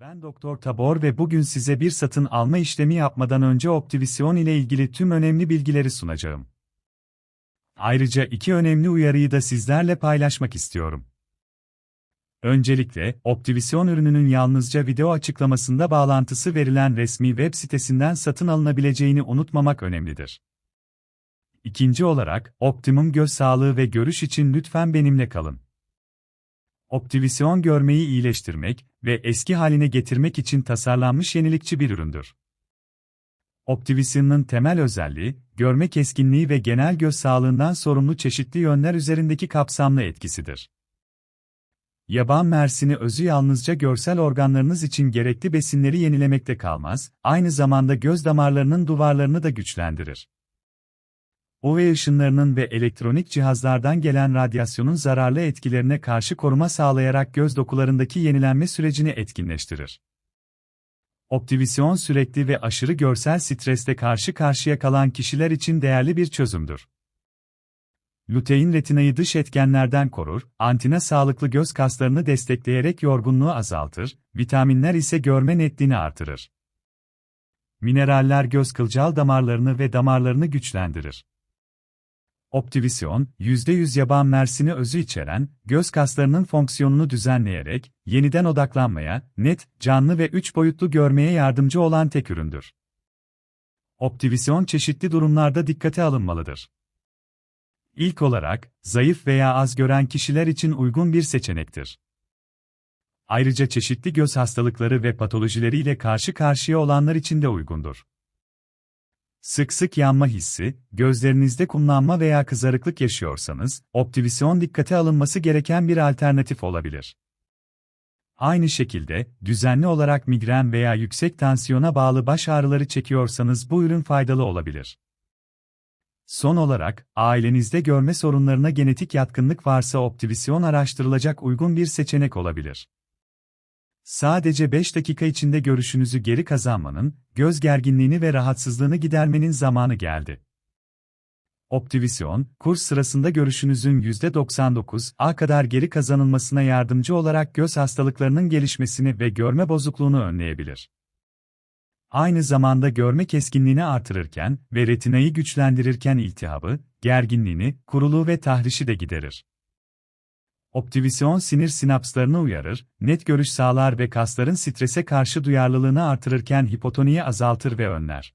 Ben Doktor Tabor ve bugün size bir satın alma işlemi yapmadan önce Optivision ile ilgili tüm önemli bilgileri sunacağım. Ayrıca iki önemli uyarıyı da sizlerle paylaşmak istiyorum. Öncelikle, Optivision ürününün yalnızca video açıklamasında bağlantısı verilen resmi web sitesinden satın alınabileceğini unutmamak önemlidir. İkinci olarak, optimum göz sağlığı ve görüş için lütfen benimle kalın. Optivision görmeyi iyileştirmek ve eski haline getirmek için tasarlanmış yenilikçi bir üründür. Optivision'ın temel özelliği, görme keskinliği ve genel göz sağlığından sorumlu çeşitli yönler üzerindeki kapsamlı etkisidir. Yaban mersini özü yalnızca görsel organlarınız için gerekli besinleri yenilemekte kalmaz, aynı zamanda göz damarlarının duvarlarını da güçlendirir. UV ışınlarının ve elektronik cihazlardan gelen radyasyonun zararlı etkilerine karşı koruma sağlayarak göz dokularındaki yenilenme sürecini etkinleştirir. Optivision sürekli ve aşırı görsel stresle karşı karşıya kalan kişiler için değerli bir çözümdür. Lutein retinayı dış etkenlerden korur, antina sağlıklı göz kaslarını destekleyerek yorgunluğu azaltır, vitaminler ise görme netliğini artırır. Mineraller göz kılcal damarlarını ve damarlarını güçlendirir. Optivision, %100 yaban mersini özü içeren, göz kaslarının fonksiyonunu düzenleyerek, yeniden odaklanmaya, net, canlı ve üç boyutlu görmeye yardımcı olan tek üründür. Optivision çeşitli durumlarda dikkate alınmalıdır. İlk olarak, zayıf veya az gören kişiler için uygun bir seçenektir. Ayrıca çeşitli göz hastalıkları ve patolojileriyle karşı karşıya olanlar için de uygundur. Sık sık yanma hissi, gözlerinizde kumlanma veya kızarıklık yaşıyorsanız, Optivision dikkate alınması gereken bir alternatif olabilir. Aynı şekilde, düzenli olarak migren veya yüksek tansiyona bağlı baş ağrıları çekiyorsanız bu ürün faydalı olabilir. Son olarak, ailenizde görme sorunlarına genetik yatkınlık varsa Optivision araştırılacak uygun bir seçenek olabilir. Sadece 5 dakika içinde görüşünüzü geri kazanmanın, göz gerginliğini ve rahatsızlığını gidermenin zamanı geldi. Optivision, kurs sırasında görüşünüzün %99'a kadar geri kazanılmasına yardımcı olarak göz hastalıklarının gelişmesini ve görme bozukluğunu önleyebilir. Aynı zamanda görme keskinliğini artırırken ve retinayı güçlendirirken iltihabı, gerginliğini, kuruluğu ve tahrişi de giderir. Optivision sinir sinapslarını uyarır, net görüş sağlar ve kasların strese karşı duyarlılığını artırırken hipotoniyi azaltır ve önler.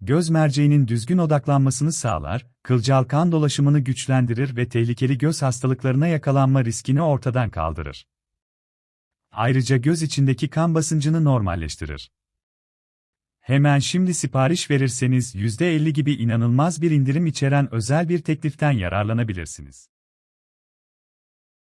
Göz merceğinin düzgün odaklanmasını sağlar, kılcal kan dolaşımını güçlendirir ve tehlikeli göz hastalıklarına yakalanma riskini ortadan kaldırır. Ayrıca göz içindeki kan basıncını normalleştirir. Hemen şimdi sipariş verirseniz %50 gibi inanılmaz bir indirim içeren özel bir tekliften yararlanabilirsiniz.